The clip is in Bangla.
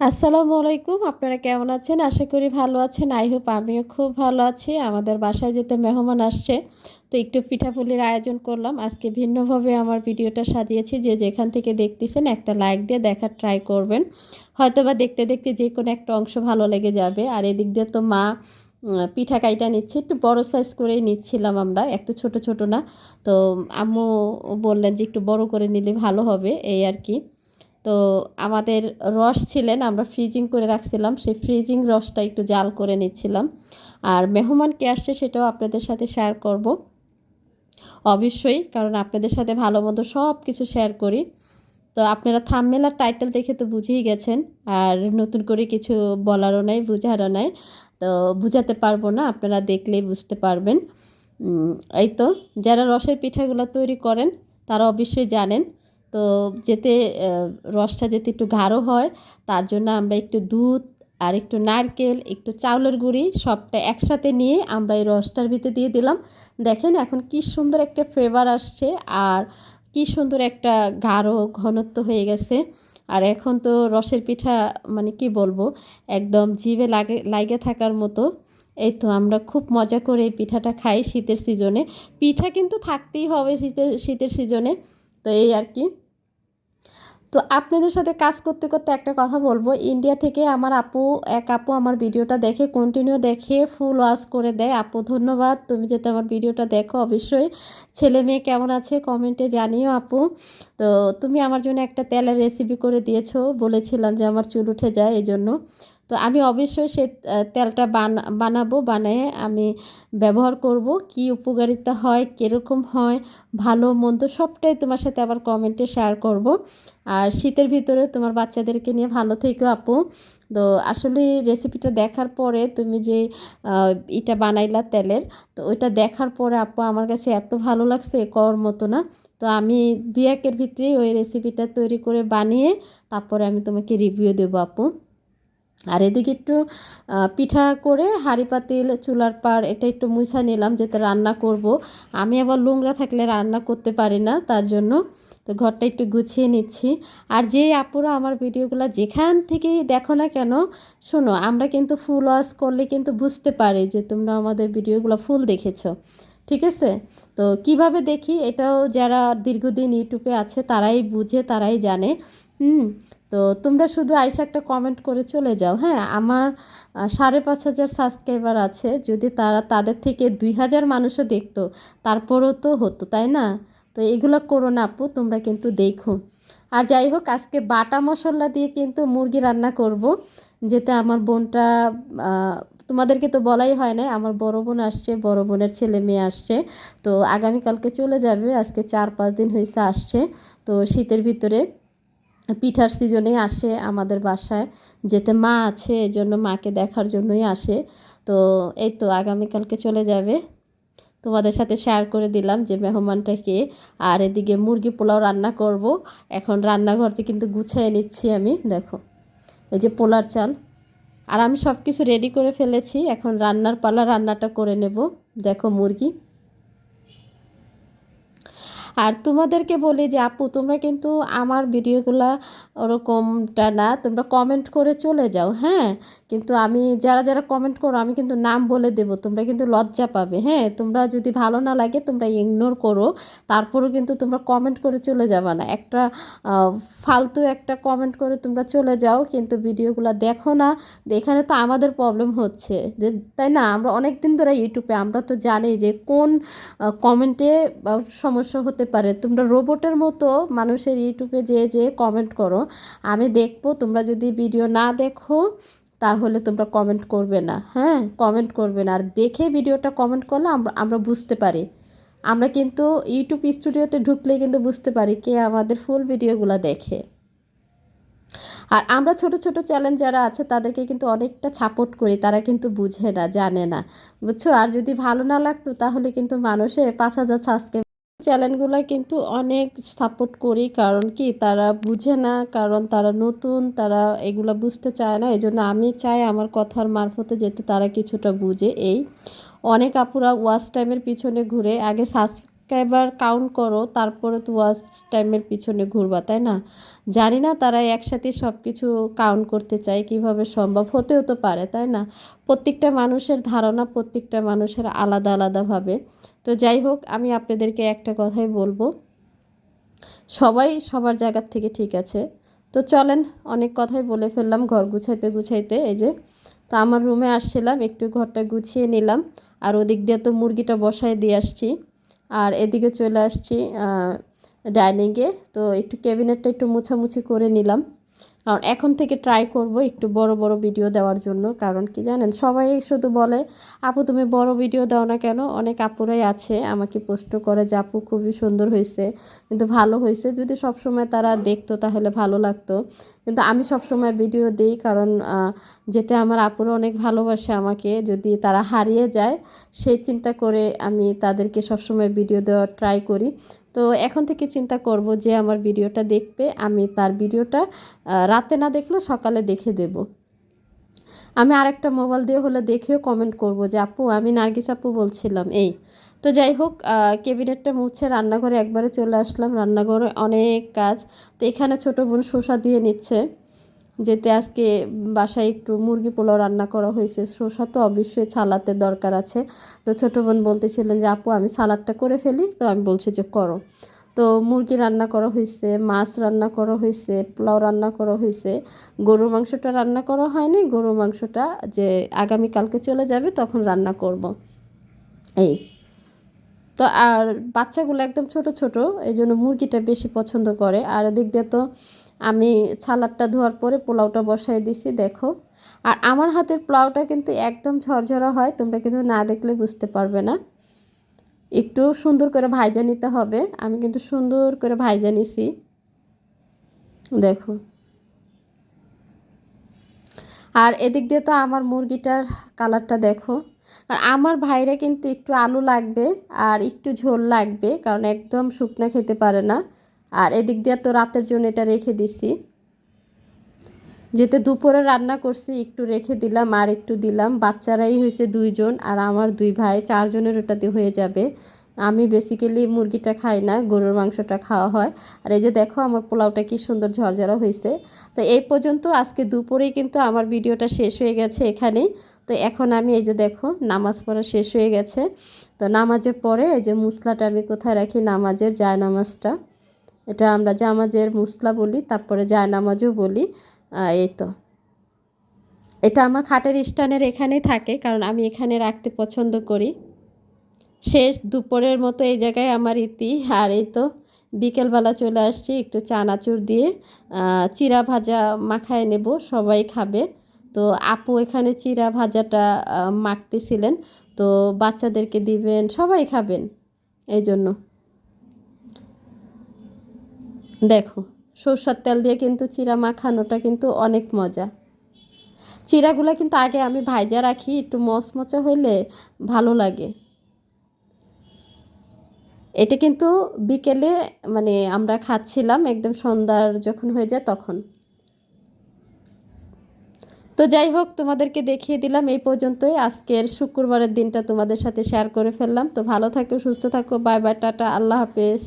আসসালামু আলাইকুম, আপনারা কেমন আছেন? আশা করি ভালো আছেন। আই হোপ আমিও খুব ভালো আছি। আমাদের বাসায় যেতে মেহমান আসছে। তো একটু পিঠাপুলির আয়োজন করলাম। আজকে ভিন্নভাবে আমার ভিডিওটা সাজিয়েছি। যে যেখান থেকে দেখতেছেন একটা লাইক দিয়ে দেখার ট্রাই করবেন। হয়তো বা দেখতে দেখতে যে কোনো একটা অংশ ভালো লেগে যাবে। আর এদিক দিয়ে তো মা পিঠা কাইটা নিচ্ছে। একটু বড় সাইজ করেই নিচ্ছিলাম আমরা। একটু ছোট ছোট না। তো আম্মু বললেন যে একটু বড় করে নিলে ভালো হবে। এই আর কি। তো আমাদের রস ছিলেন, আমরা ফ্রিজিং করে রাখছিলাম, সেই ফ্রিজিং রসটা একটু জাল করে নিচ্ছিলাম। আর মেহমান কে আসছে সেটাও আপনাদের সাথে শেয়ার করব। অবশ্যই, কারণ আপনাদের সাথে ভালো মন্দ সব কিছু শেয়ার করি। তো আপনারা থামমেল আর টাইটেল দেখে তো বুঝেই গেছেন, আর নতুন করে কিছু বলারও নাই, বুঝারও নাই। তো বুঝাতে পারব না, আপনারা দেখলেই বুঝতে পারবেন। এই তো, যারা রসের পিঠাগুলো তৈরি করেন, তারা অবশ্যই জানেন। তো যেতে রসটা যেতে একটু গাঢ় হয়, তার জন্য আমরা একটু দুধ আর একটু নারকেল, একটু চাউলের গুঁড়ি সবটা একসাথে নিয়ে আমরা এই রসটার ভিতরে দিয়ে দিলাম। দেখেন এখন কি সুন্দর একটা ফ্লেভার আসছে আর কি সুন্দর একটা গাঢ় ঘনত্ব হয়ে গেছে। আর এখন তো রসের পিঠা মানে কি বলব, একদম জিভে লাগে লাগে থাকার মতো। এই তো আমরা খুব মজা করে এই পিঠাটা খাই শীতের সিজনে পিঠা কিন্তু থাকতেই হবে শীতের শীতের সিজনে তো এই আর কি। তো আপনাদের সাথে কাজ করতে করতে একটা কথা বলব। ইন্ডিয়া থেকে আমার আপু, এক আপু আমার ভিডিওটা দেখে কন্টিনিউ দেখে ফুল ওয়াশ করে দেয়। আপু, ধন্যবাদ। তুমি যাতে আমার ভিডিওটা দেখো, অবশ্যই। ছেলে মেয়ে কেমন আছে? কমেন্টে জানিও আপু। তো তুমি আমার জন্য একটা তেলের রেসিপি করে দিয়েছ। বলেছিলাম যে আমার চুল উঠে যায় এই জন্য তো আমি অবশ্যই সে তেলটা বানাবো, বানিয়ে আমি ব্যবহার করব। কি উপকারিতা হয়, কীরকম হয়, ভালো, মন্দ সবটাই তোমার সাথে আবার কমেন্টে শেয়ার করব। আর শীতের ভিতরে তোমার বাচ্চাদেরকে নিয়ে ভালো থেকো আপু। তো আসলে রেসিপিটা দেখার পরে তুমি যে এটা বানাইলা তেলের, তো ওইটা দেখার পরে আপু আমার কাছে এত ভালো লাগছে কর মতো না। তো আমি দু একের ভিতরেই ওই রেসিপিটা তৈরি করে বানিয়ে তারপরে আমি তোমাকে রিভিউ দেবো আপু। আর এদিকে একটু পিঠা করে হাঁড়ি পাতিল চুলার পার এটা একটু মুছা নিলাম যেতে রান্না করব। আমি আবার নোংরা থাকলে রান্না করতে পারি না, তার জন্য তো ঘরটা একটু গুছিয়ে নিচ্ছি। আর যে আপুরা আমার ভিডিওগুলো যেখান থেকেই দেখো না কেন, শোনো, আমরা কিন্তু ফুল ওয়াশ করলে কিন্তু বুঝতে পারি যে তোমরা আমাদের ভিডিওগুলো ফুল দেখেছ, ঠিক আছে? তো কীভাবে দেখি? এটাও যারা দীর্ঘদিন ইউটিউবে আছে, তারাই বুঝে, তারাই জানে। হুম তো তোমরা শুধু আইসা একটা কমেন্ট করে চলে যাও হ্যাঁ? আমার সাড়ে পাঁচ হাজার সাবস্ক্রাইবার আছে, যদি তারা তাদের থেকে দুই হাজার মানুষও দেখতো, তারপরও তো হতো, তাই না? তো এগুলো করো না আপু, তোমরা কিন্তু দেখো। আর যাই হোক, আজকে বাটা মশলা দিয়ে কিন্তু মুরগি রান্না করব, যেতে আমার বোনটা তোমাদেরকে তো বলাই হয় না আমার বড় বোন আসছে, বড় বোনের ছেলে মেয়ে আসছে, তো আগামীকালকে চলে যাবে, আজকে চার পাঁচ দিন হয়েছে আসছে, তো শীতের ভিতরে পিঠার সিজনে আসে আমাদের বাসায়। যেতে মা আছে, এজন্য মাকে দেখার জন্যই আসে। তো এই তো আগামীকালকে চলে যাবে। তোমাদের সাথে শেয়ার করে দিলাম যে মেহমানটাকে আর এদিকে মুরগি পোলাও রান্না করব। এখন রান্নাঘরটি কিন্তু গুছিয়ে নিচ্ছি আমি, দেখো। এই যে পোলার চাল। আর আমি সব কিছু রেডি করে ফেলেছি। এখন রান্নার পালা রান্নাটা করে নেব। দেখো মুরগি। আর তোমাদেরকে বলি যে, আপু, তোমরা কিন্তু আমার ভিডিওগুলো ওরকমটা না, তোমরা কমেন্ট করে চলে যাও হ্যাঁ? কিন্তু আমি, যারা যারা কমেন্ট করো, আমি কিন্তু নাম বলে দেব, তোমরা কিন্তু লজ্জা পাবে হ্যাঁ? তোমরা যদি ভালো না লাগে, তোমরা ইগনোর করো, তারপরেও কিন্তু তোমরা কমেন্ট করে চলে যাবা না। একটা ফালতু একটা কমেন্ট করে তোমরা চলে যাও, কিন্তু ভিডিওগুলো দেখো না এখানে তো আমাদের প্রবলেম হচ্ছে, যে, তাই না? আমরা অনেক দিন ধরে ইউটিউবে আমরা তো জানি যে, কোন কমেন্টে সমস্যা হতে পারে। তোমরা রোবটের মতো মানুষের ইউটিউবে যে যে কমেন্ট করো। আমি দেখব, তোমরা যদি ভিডিও না দেখো, তাহলে তোমরা কমেন্ট করবে না। হ্যাঁ কমেন্ট করবে না। আর দেখে ভিডিওটা কমেন্ট করলে আমরা আমরা বুঝতে পারি। আমরা কিন্তু ইউটিউব স্টুডিওতে ঢুকলে কিন্তু বুঝতে পারি কে আমাদের ফুল ভিডিওগুলো দেখে। আর আমরা ছোট ছোট চ্যালেঞ্জ যারা আছে, তাদেরকে কিন্তু অনেকটা সাপোর্ট করি। তারা কিন্তু বুঝে না, জানে না। বুঝছ? আর যদি ভালো না লাগতো, তাহলে কিন্তু মানুষে পাঁচ হাজার সাবস্ক্রাইব চ্যানেলগুলো কিন্তু অনেক সাপোর্ট করি, কারণ কি তারা বুঝে না, কারণ তারা নতুন, তারা এগুলো বুঝতে চায় না। এই জন্য আমি চাই আমার কথার মারফতে যেতে তারা কিছুটা বুঝে। এই, অনেক আপুরা ওয়াচ টাইমের পিছনে ঘুরে, আগে সাবস্ক্রাইবার কাউন্ট করো, তারপরে তো ওয়াচ টাইমের পিছনে ঘুরবা, তাই না? জানি না তারা একসাথে সব কিছু কাউন্ট করতে চায়, কীভাবে সম্ভব? হতেও তো পারে, তাই না? প্রত্যেকটা মানুষের ধারণা প্রত্যেকটা মানুষের আলাদা, আলাদাভাবে। তো যাই হোক, আমি আপনাদেরকে একটা কথাই বলব। সবাই সবার জায়গার থেকে ঠিক আছে। তো চলেন, অনেক কথাই বলে ফেললাম ঘর গুছাইতে গুছাইতে, এই যে। তো আমার রুমে আসছিলাম, একটু ঘরটা গুছিয়ে নিলাম। আর ওদিক দিয়ে তো মুরগিটা বসায় দিয়ে আসছি। আর এদিকে চলে আসছি ডাইনিংয়ে তো একটু ক্যাবিনেটটা একটু মুছামুছি করে নিলাম। কারণ এখন থেকে ট্রাই করব একটু বড় বড় ভিডিও দেওয়ার জন্য। কারণ কি জানেন, সবাই শুধু বলে, আপু, তুমি বড় ভিডিও দাও না কেন? অনেক আপুরাই আছে, আমাকে পোস্ট করে যে, আপু, খুবই সুন্দর হয়েছে কিন্তু ভালো হয়েছে যদি সব সময় তারা দেখতো, তাহলে ভালো লাগতো। কিন্তু আমি সব সময় ভিডিও দিই, কারণ যেতে আমার আপুরা অনেক ভালোবাসে আমাকে। যদি তারা হারিয়ে যায়, সেই চিন্তা করে আমি তাদেরকে সবসময় ভিডিও দেওয়ার ট্রাই করি। তো এখন থেকে চিন্তা করব যে আমার ভিডিওটা দেখবে, আমি তার ভিডিওটা রাতে না দেখলে সকালে দেখে দেব। আমি আরেকটা মোবাইল দিয়ে হলে দেখেও কমেন্ট করব যে, আপু, আমি নার্গিস আপু বলছিলাম। এই, তো যাই হোক ক্যাবিনেটটা মুছে রান্নাঘরে একবারে চলে আসলাম। রান্নাঘরে অনেক কাজ, তো এখানে ছোটো বোন শসা দিয়ে নিচ্ছে। যেতে আজকে বাসায় একটু মুরগি পোলাও রান্না করা হয়েছে। শসা তো অবশ্যই ছালাতে দরকার আছে। তো ছোটো বোন বলতেছিলেন যে, আপু, আমি সালাদটা করে ফেলি। তো আমি বলছি যে, করো। তো মুরগি রান্না করা হয়েছে, মাছ রান্না করা হয়েছে, পোলাও রান্না করা হয়েছে। গরুর মাংসটা রান্না করা হয়নি। গরুর মাংসটা যে আগামীকালকে চলে যাবে, তখন রান্না করব। এই। তো আর বাচ্চাগুলো একদম ছোট ছোট, এই জন্য মুরগিটা বেশি পছন্দ করে। আর এদিক দিয়ে তো আমি ছালাদটা ধোয়ার পরে পোলাওটা বসাই দিছি, দেখো। আর আমার হাতের পোলাওটা কিন্তু একদম ঝরঝরা হয়, তোমরা কিন্তু না দেখলে বুঝতে পারবে না। একটু সুন্দর করে ভাইজা নিতে হবে, আমি কিন্তু সুন্দর করে ভাইজা নিছি। দেখো। আর এদিক দিয়ে তো আমার মুরগিটার কালারটা দেখো। আর আমার ভাইরা কিন্তু একটু আলু লাগবে আর একটু ঝোল লাগবে, কারণ একদম শুকনা খেতে পারে না। আর এদিক দিয়ে তো রাতের জন্য এটা রেখে দিছি। যেতে দুপুরে রান্না করছি, একটু রেখে দিলাম আর একটু দিলাম। বাচ্চারাই হয়েছে দুইজন আর আমার দুই ভাই, চারজনের ওটাতে হয়ে যাবে। আমি বেসিক্যালি মুরগিটা খাই না, গরুর মাংসটা খাওয়া হয়। আর এই যে দেখো আমার পোলাওটা কি সুন্দর ঝরঝরা হয়েছে। তো এই পর্যন্ত আজকে দুপুরেই কিন্তু আমার ভিডিওটা শেষ হয়ে গেছে এখানেই। তো এখন আমি এই যে দেখো নামাজ পড়া শেষ হয়ে গেছে। তো নামাজের পরে এই যে মুসলাটা আমি কোথায় রাখি? নামাজের যায় নামাজটা এটা আমরা জামাজের মুসলা বলি, তারপরে যায় নামাজও বলি এই তো। এটা আমার খাটের স্টানের এখানেই থাকে, কারণ আমি এখানে রাখতে পছন্দ করি। শেষ দুপুরের মতো এই জায়গায় আমার ইতি, আর এই তো বিকেলবেলা চলে আসছি একটু চানাচুর দিয়ে চিরা ভাজা মাখায় নেব, সবাই খাবে। তো আপু এখানে চিরা ভাজাটা মাখতেছিলেন, তো বাচ্চাদেরকে দিবেন, সবাই খাবেন, এই জন্য। দেখো, সরষার তেল দিয়ে কিন্তু চিরা মাখানোটা কিন্তু অনেক মজা। চিরাগুলো কিন্তু আগে আমি ভাইজা রাখি, একটু মচমচা হইলে ভালো লাগে। এটা কিন্তু বিকেলে মানে আমরা খাচ্ছিলাম একদম সন্ধ্যার যখন হয়ে যায় তখন। তো যাই হোক, তোমাদেরকে দেখিয়ে দিলাম এই পর্যন্তই। আজকের শুক্রবারের দিনটা তোমাদের সাথে শেয়ার করে ফেললাম। তো ভালো থাকো, সুস্থ থাকো বাই বাই টাটা, আল্লাহ হাফেজ।